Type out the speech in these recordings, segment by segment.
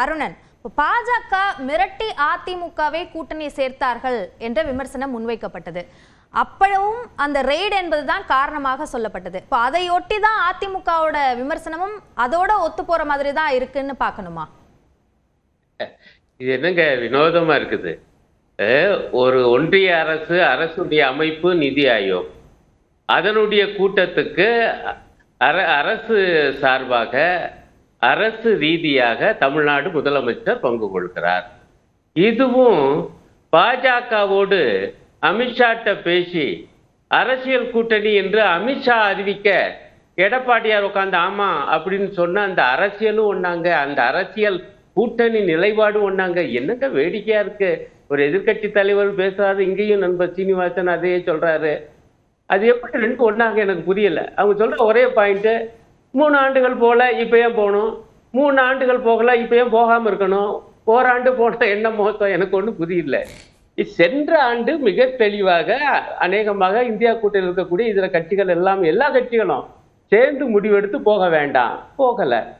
அருணன் பாஜக மிரட்டி அதிமுகவை கூட்டணி சேர்த்தார்கள் என்ற விமர்சனம் முன்வைக்கப்பட்டது. அப்பவும் அந்த ரெய்டு என்பதுதான் காரணமாக சொல்லப்பட்டது. இப்போ அதையொட்டி தான் அதிமுகவோட விமர்சனமும் அதோட ஒத்து போற மாதிரி தான் இருக்குன்னு பார்க்கணுமா? இது என்னங்க வினோதமா இருக்குது? ஒரு ஒன்றிய அரசு அரசுடைய அமைப்பு நிதி ஆயோக். அதனுடைய கூட்டத்துக்கு அர அரசு சார்பாக அரசு ரீதியாக தமிழ்நாடு முதலமைச்சர் பங்கு கொள்கிறார். இதுவும் பாஜகவோடு அமித்ஷாட்ட பேசி அரசியல் கூட்டணி என்று அமித்ஷா அறிவிக்க எடப்பாடியார் உட்காந்து ஆமா அப்படின்னு சொன்ன அந்த அரசியலும் ஒண்ணாங்க அந்த அரசியல் கூட்டணி நிலைப்பாடு ஒண்ணாங்க. என்னங்க வேடிக்கையா இருக்கு? ஒரு எதிர்க்கட்சி தலைவர் பேசுறாரு இங்கேயும் நண்பர் சீனிவாசன் அதையே சொல்றாரு. அது எப்படி ரெண்டு ஒன்னாங்க எனக்கு புரியல. அவங்க சொல்ற ஒரே பாயிண்ட் மூணு ஆண்டுகள் போகல இப்ப ஏன் போகணும்? மூணு ஆண்டுகள் போகல இப்ப ஏன் இருக்கணும்? ஓராண்டு போனால் என்ன மோசம்? எனக்கு ஒன்றும் புரியல. சென்ற ஆண்டு மிக தெளிவாக அநேகமாக இந்தியா கூட்டத்தில் இருக்கக்கூடிய இதர கட்சிகள் எல்லாம் எல்லா கட்சிகளும் சேர்ந்து முடிவெடுத்து போக வேண்டாம். போகல.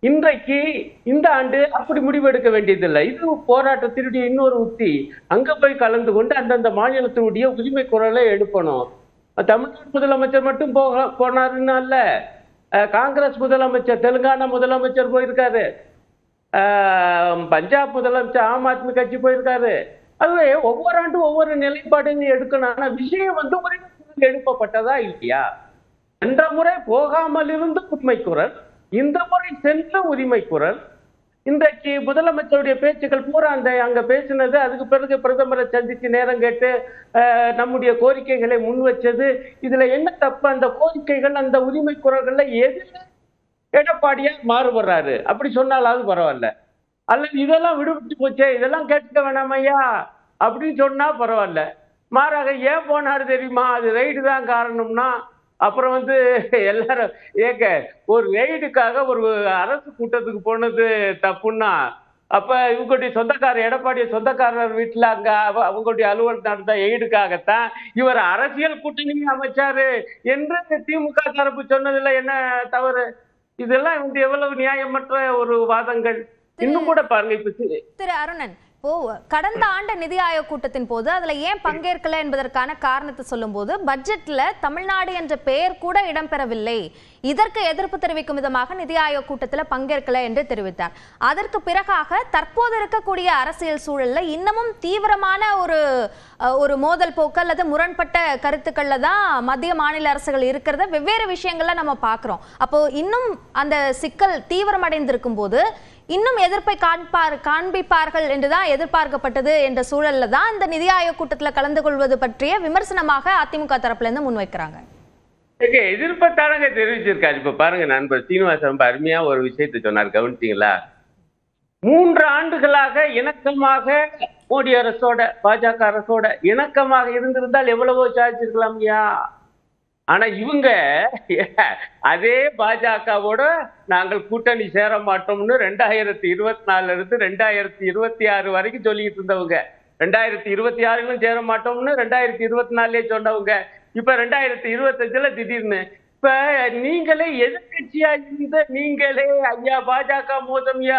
இன்றைக்கு இந்த ஆண்டு அப்படி முடிவெடுக்க வேண்டியதில்லை. இது போராட்டத்தினுடைய இன்னொரு உத்தி. அங்க போய் கலந்து கொண்டு அந்தந்த மாநிலத்தினுடைய உரிமை குரலை எழுப்பணும். தமிழ்நாடு முதலமைச்சர் மட்டும் போக போனாருன்னு அல்ல. காங்கிரஸ் முதலமைச்சர் தெலுங்கானா முதலமைச்சர் போயிருக்காரு. பஞ்சாப் முதலமைச்சர் ஆம் ஆத்மி கட்சி போயிருக்காரு. அதுவே ஒவ்வொரு ஆண்டும் ஒவ்வொரு நிலைப்பாடுங்க எடுக்கணும். ஆனால் விஷயம் வந்து ஒரே எழுப்பப்பட்டதா இல்லையா? சென்ற முறை போகாமல் இருந்து உரிமை குரல் இந்த முறை சென்ற உரிமை குரல் இன்றைக்கு முதலமைச்சருடைய பேச்சுக்கள் பூரா அந்த அங்க பேசினது. அதுக்கு பிறகு பிரதமரை சந்திச்சு நேரம் கேட்டு நம்முடைய கோரிக்கைகளை முன் வச்சது. இதுல என்ன தப்பு? அந்த கோரிக்கைகள் அந்த உரிமை குரல்கள்ல எது எடப்பாடியார் மாறுபடுறாரு? அப்படி சொன்னாலாவது பரவாயில்ல. அல்லது இதெல்லாம் விடுபட்டு போச்சே இதெல்லாம் கேட்டுக்க ஐயா அப்படின்னு சொன்னா பரவாயில்ல. மாறாக ஏன் போனாரு தெரியுமா? அது ரைடு தான் காரணம்னா அப்புறம் வந்து எல்லாரும் ஏங்க ஒரு ரைடுக்காக ஒரு அரசு கூட்டத்துக்கு போனது தப்புன்னா? அப்ப இவங்களுடைய சொந்தக்காரர் எடப்பாடி சொந்தக்காரர் வீட்டுல அங்க அவ- அவங்களுடைய அலுவல் நடந்த எய்டுக்காகத்தான் இவர் அரசியல் கூட்டணி அமைச்சாரு என்று திமுக தரப்பு சொன்னதுல என்ன தவறு? இதெல்லாம் வந்து எவ்வளவு நியாயமற்ற ஒரு வாதங்கள்? இன்னும் கூட பாருங்க இப்ப திரு அருணன் இப்போ கடந்த ஆண்டு நிதி ஆயோக் கூட்டத்தின் போது அதுல ஏன் பங்கேற்கல என்பதற்கான காரணத்தை சொல்லும்போது பட்ஜெட்ல தமிழ்நாடு என்ற பெயர் கூட இடம்பெறவில்லை. இதற்கு எதிர்ப்பு தெரிவிக்கும் விதமாக நிதி ஆயோக் கூட்டத்தில் பங்கேற்கல என்று தெரிவித்தார். அதற்கு பிறகாக தற்போது இருக்கக்கூடிய அரசியல் சூழலில் இன்னமும் தீவிரமான ஒரு ஒரு மோதல் போக்கு அல்லது முரண்பட்ட கருத்துக்கள்ல தான் மத்திய மாநில அரசுகள் இருக்கிறத வெவ்வேறு விஷயங்கள்ல நம்ம பார்க்குறோம் அப்போ இன்னும் அந்த சிக்கல் தீவிரமடைந்திருக்கும் போது இன்னும் எதிர்ப்பை காண்பார் காண்பிப்பார்கள் என்றுதான் எதிர்பார்க்கப்பட்டது என்ற சூழல்ல தான் இந்த நிதி ஆயோக் கூட்டத்தில் கலந்து கொள்வது பற்றிய விமர்சனமாக அதிமுக தரப்புல இருந்து முன்வைக்கிறாங்க. ஏங்க, எதிர்ப்பத்தானங்க தெரிவிச்சிருக்காரு. இப்ப பாருங்க நண்பர் சீனிவாசன் அருமையா ஒரு விஷயத்தை சொன்னார். கவனிச்சிங்களா? மூன்று ஆண்டுகளாக இணக்கமாக மோடி அரசோட பாஜக அரசோட இணக்கமாக இருந்திருந்தால் எவ்வளவோ சாதிச்சிருக்கலாம் ஐயா. ஆனா இவங்க அதே பாஜகவோட நாங்கள் கூட்டணி சேர மாட்டோம்னு ரெண்டாயிரத்தி இருபத்தி நாலுல இருந்து ரெண்டாயிரத்தி இருபத்தி ஆறு வரைக்கும் சொல்லிட்டு இருந்தவங்க. ரெண்டாயிரத்தி இருபத்தி ஆறுலும் சேர மாட்டோம்னு ரெண்டாயிரத்தி இருபத்தி நாலுலயே சொன்னவங்க. இப்ப ரெண்டாயிரத்தி இருபத்தஞ்சுல திடீர்னு இப்ப நீங்களே எதிர்கட்சியா இருந்த நீங்களே ஐயா பாஜக மோதம்யா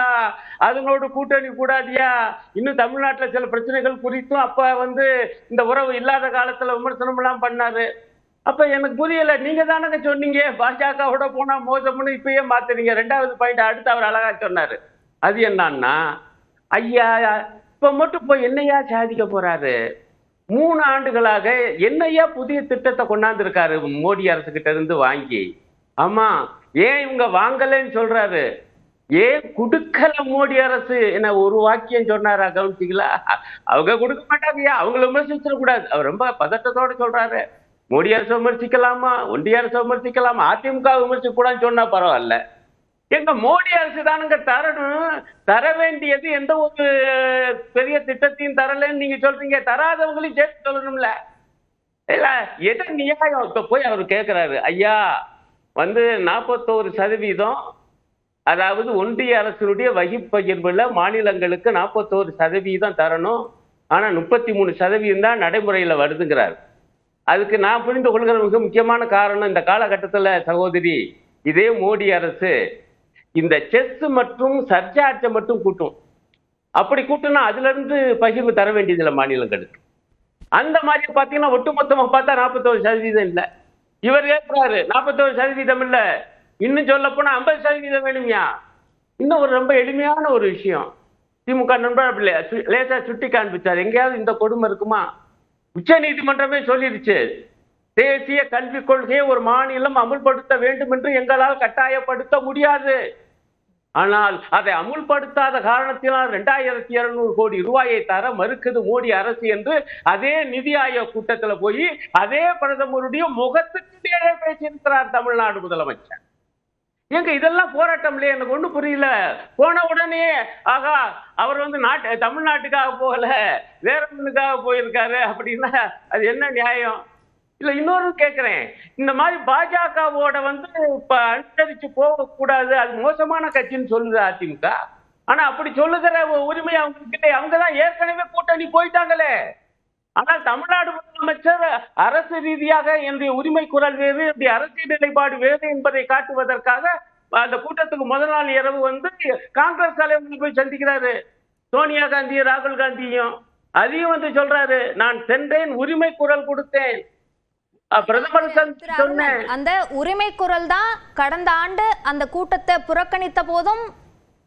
அதனோடு கூட்டணி கூடாதியா? இன்னும் தமிழ்நாட்டுல சில பிரச்சனைகள் குறித்தும் அப்ப வந்து இந்த உறவு இல்லாத காலத்துல விமர்சனம் எல்லாம் பண்ணாரு. அப்ப எனக்கு புரியல நீங்க தானங்க சொன்னீங்க பாஜகவோட போனா மோசம்னு இப்பயே மாத்துறீங்க ரெண்டாவது பாயிண்ட் அடுத்து அவர் அழகா சொன்னாரு. அது என்னன்னா ஐயா இப்ப மட்டும் போய் என்னையா சாதிக்க போறாரு? மூணு ஆண்டுகளாக என்னையா புதிய திட்டத்தை கொண்டாந்து இருக்காரு மோடி அரசு கிட்ட இருந்து வாங்கி? ஆமா ஏன் இவங்க வாங்கலைன்னு சொல்றாரு? ஏன் கொடுக்கல மோடி அரசு? என்ன ஒரு வாக்கியம் சொன்னாரா கவனிச்சிங்களா அவங்க கொடுக்க மாட்டாங்கய்யா அவங்கள விமர்சிச்சிடக்கூடாது அவர் ரொம்ப பதட்டத்தோட சொல்றாரு. மோடி அரசு விமர்சிக்கலாமா? ஒன்றிய அரசு விமர்சிக்கலாமா? அதிமுக விமர்சிக்க கூடாதுன்னு சொன்னா பரவாயில்ல. எங்க மோடி அரசு தானுங்க தரணும். தர வேண்டியது எந்த ஒரு பெரிய திட்டத்தையும் தரலன்னு நீங்க சொல்றீங்க. தராதவங்களையும் சேர்த்து சொல்லணும்ல. இல்ல எது நியாயம்? இப்ப போய் அவர் கேட்கிறாரு ஐயா வந்து நாற்பத்தோரு சதவீதம் அதாவது ஒன்றிய அரசினுடைய வகிப்பகிர்வுல மாநிலங்களுக்கு நாற்பத்தோரு சதவீதம் தரணும். ஆனா முப்பத்தி மூணு சதவீதம் தான் நடைமுறையில வருதுங்கிறார். அதுக்கு நான் புரிந்து கொள்கிற மிக முக்கியமான காரணம் இந்த காலகட்டத்துல சகோதரி இதே மோடி அரசு. இந்த செஸ் மற்றும் சர்ச்சார்ஜை மட்டும் கூட்டும். அப்படி கூட்டினா அதுல இருந்து பகிர்வு தர வேண்டியதில்லை மாநிலங்களுக்கு. அந்த மாதிரி பார்த்தீங்கன்னா ஒட்டுமொத்தமாக பார்த்தா நாற்பத்தோரு சதவீதம் இல்லை. இவர் கேட்கிறாரு நாற்பத்தோரு சதவீதம் இல்லை. இன்னும் சொல்ல போனா ஐம்பது சதவீதம் வேணுமியா? இன்னும் ஒரு ரொம்ப எளிமையான ஒரு விஷயம். திமுக நண்பர் அப்படி சு- லேசா சுட்டி காண்பிச்சார். எங்கேயாவது இந்த கொடுமை இருக்குமா? உச்ச நீதிமன்றமே சொல்லிடுச்சு தேசிய கல்விக் கொள்கையை ஒரு மாநிலம் அமுல்படுத்த வேண்டும் என்று எங்களால் கட்டாயப்படுத்த முடியாது. ஆனால் அதை அமுல்படுத்தாத காரணத்தினால் ரெண்டாயிரத்தி இருநூறு கோடி ரூபாயை தர மறுக்குது மோடி அரசு என்று அதே நிதி ஆயோக் கூட்டத்தில் போய் அதே பிரதமருடைய முகத்துக்கு நேரே பேசியிருக்கிறார் தமிழ்நாடு முதலமைச்சர். எங்க இதெல்லாம் போராட்டம் இல்லையே எனக்கு ஒண்ணும் புரியல. போன உடனே ஆகா அவர் வந்து நாட்டு தமிழ்நாட்டுக்காக போகல வேற ஒண்ணுக்காக போயிருக்காரு அப்படின்னா அது என்ன நியாயம்? இல்ல இன்னொரு கேக்குறேன். இந்த மாதிரி பாஜகவோட வந்து இப்ப அனுசரிச்சு போக கூடாது அது மோசமான கட்சின்னு சொல்லுது அதிமுக. ஆனா அப்படி சொல்லுகிற உரிமை அவங்க கிட்ட அவங்க தான் ஏற்கனவே கூட்டணி போயிட்டாங்களே. ஆனால் தமிழ்நாடு முதலமைச்சர் அரசு ரீதியாக என்னுடைய உரிமை குரல் வேறு என்னுடைய அரசியல் நிலைப்பாடு வேறு என்பதை காட்டுவதற்காக அந்த கூட்டத்துக்கு முதல் நாள் இரவு வந்து காங்கிரஸ் தலைவர்கள் போய் சந்திக்கிறாரு. சோனியா காந்தி ராகுல் காந்தியும். அதையும் வந்து சொல்றாரு. நான் சென்றேன் உரிமை குரல் கொடுத்தேன். அந்த உரிமை குரல் தான் கடந்த ஆண்டு அந்த கூட்டத்தை புறக்கணித்த போதும்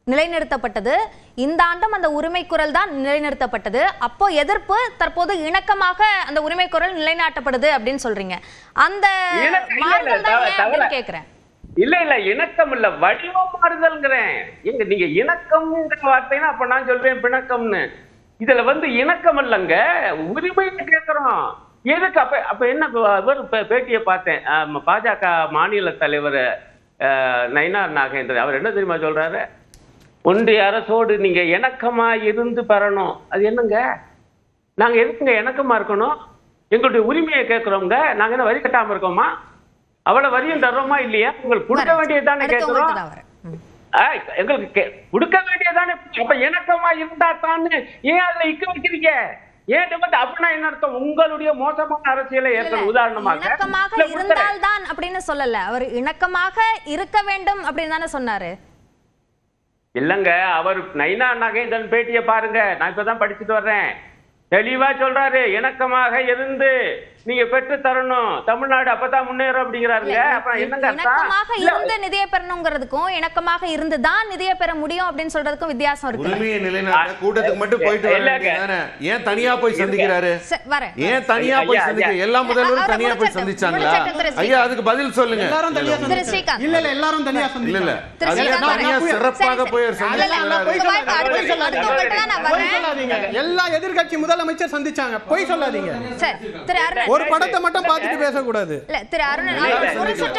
நிலைநிறுத்தப்பட்டது. இந்த ஆண்டும் அந்த உரிமை குரல் தான் நிலைநிறுத்தப்பட்டது. அப்போ எதிர்ப்பு தற்போது இணக்கமாக அந்த உரிமை குரல் நிலைநாட்டப்படுது அப்படின்னு சொல்றீங்க. அந்த. கேக்குறேன். இல்ல இல்ல இணக்கம் இல்ல வடிவம் மாறுதல்ங்கிறேன் எங்க நீங்க இணக்கம்ங்கிற வார்த்தைன்னா அப்ப நான் சொல்வேன் பிணக்கம்னு. இதுல வந்து இணக்கம் இல்லைங்க உரிமை கேட்கிறோம் எதுக்கு அப்ப அப்ப என்ன இவர் பேட்டியை பார்த்தேன். பாஜக மாநில தலைவர் நயினார் நாகேந்திரன். அவர் என்ன தெரியுமா சொல்றாரு? ஒன்றிய அரசோடு நீங்க இணக்கமா இருந்து பெறணும். அது என்னங்க? நாங்க எதுக்குங்க இணக்கமா இருக்கணும்? எங்களுடைய உரிமையை கேட்கிறோங்க நாங்க என்ன வரி கட்டாம இருக்கோமா? அவ்வளவு வரியும் தர்றோமா இல்லையா? உங்களுக்கு கொடுக்க அடுத்து கேட்கிறோம். எங்களுக்கு கொடுக்க வேண்டியதானே அப்ப இணக்கமா இருந்தா தானே. ஏன் அதுல இக்க வைக்கிறீங்க? ஏன் வந்து அப்படின்னா என்ன அர்த்தம்? உங்களுடைய மோசமான அரசியலை ஏற்கனவே உதாரணமாக. இணக்கமாக. இருந்தால்தான் அப்படின்னு சொல்லல. அவர் இணக்கமாக இருக்க வேண்டும் அப்படின்னு தானே சொன்னாரு. இல்லங்க அவர் நைனா நகேந்திரன் பேட்டியை பாருங்க. நான் இப்பதான் படிச்சுட்டு வர்றேன். தெளிவா சொல்றாரு இணக்கமாக இருந்து நீங்க பெற்று தரணும். தமிழ்நாடு அப்பதான் முன்னேறும் அப்படிங்கிறாருங்க. அப்புறம் என்னங்க இணக்கமாக இல்ல, இருந்து நிதியை பெறணுங்கிறதுக்கும் இணக்கமாக இருந்து தான் நிதியை பெற முடியும் அப்படின்னு சொல்றதுக்கும் வித்தியாசம் இருக்கு. உரிமையை நிலைநாட்ட கூட்டத்துக்கு மட்டும் போயிட்டு வர இல்லங்க. வேண்டியதுதானே? ஏன் தனியா போய் சந்திக்கிறாரு? ஏன் தனியா போய் ஐயா, சந்திக்க ஐயா. எல்லா முதல்வரும் தனியா போய் சந்திச்சாங்களா? ஐயா அதுக்கு பதில் சொல்லுங்க. எல்லாரும் தனியா சந்திச்சாங்க. இல்ல. இல்ல எல்லாரும் தனியா இல்ல இல்ல. சந்திச்சாங்க திரு தனியா. சிறப்பாக போய். சந்திச்சாங்க இல்ல, இல்ல, எல்லா எதிர்க்கட்சி முதலமைச்சர் சந்திச்சாங்க. பொய் சொல்லாதீங்க. சரி, திரு அருணன். ஒரு படத்தை மட்டும் பார்த்துட்டு பேசக்கூடாது. இல்ல, திரு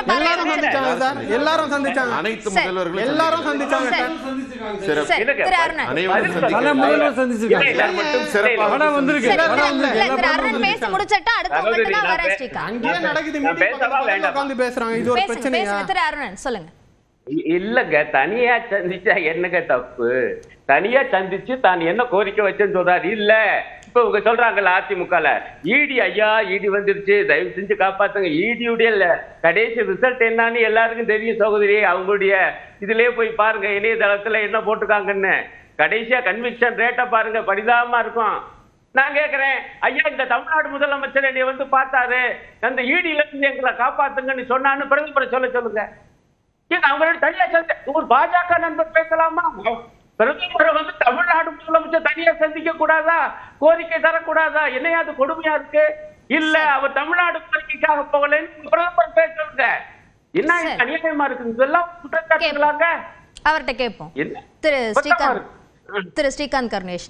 எல்லாரும் சந்திச்சாங்க சார். எல்லாரும் சந்திச்சாங்க. அனைத்து. முதல்வர்களும் எல்லாரும் சந்திச்சாங்க. சரி. திரு. அனைவரும். முதல்வர் சந்திச்சிருக்காங்க. மட்டும் சிறப்பாக வந்திருக்கு. திரு- பேசி. முடிச்சிட்டு வரேன். அங்கேயே நடக்குது. மீட்டிங்? உட்கார்ந்து பேசுறாங்க. இது ஒரு பிரச்சனையா? திரு அருணன், சொல்லுங்க. இல்லங்க தனியா சந்திச்சா என்னங்க தப்பு? தனியா சந்திச்சு தான் என்ன கோரிக்கை வச்சேன்னு சொல்றாரு. இல்ல இப்ப இவங்க சொல்றாங்கல்ல அதிமுகல. இடி ஐயா இடி வந்துருச்சு. தயவு செஞ்சு காப்பாத்துங்க. இடியுடைய கடைசி ரிசல்ட் என்னன்னு எல்லாருக்கும் தெரியும் சகோதரி. அவங்களுடைய இதுலயே போய் பாருங்க இணையதளத்துல என்ன போட்டுக்காங்கன்னு கடைசியா கன்விக்ஷன் ரேட்டை பாருங்க பரிதாபமா இருக்கும். நான் கேட்கறேன் ஐயா இந்த தமிழ்நாடு முதலமைச்சர் என்னை வந்து பார்த்தாரு. அந்த ஈடியில இருந்து எங்களை காப்பாத்துங்கன்னு சொன்னான்னு பிரதமரை சொல்ல சொல்லுங்க. ஏங்க அவங்களோட தனியா சொல்ல ஒரு பாஜக நண்பர் பேசலாமா? பிரதமர் முதலமைச்சர் தனியா சந்திக்க கூடாதா? கோரிக்கை தரக்கூடாதா? என்னையா அது கொடுமையா இருக்கு? இல்ல அவர் தமிழ்நாடு கோரிக்கைக்காக போகலன்னு பிரதமர் பேசுறங்க என்ன. அநியாயமா இருக்கு? இதெல்லாம் குற்றச்சாட்டுகளாங்க அவர்கிட்ட கேட்போம். திரு ஸ்ரீகாந்த். திரு ஸ்ரீகாந்த் கருணேஷ்.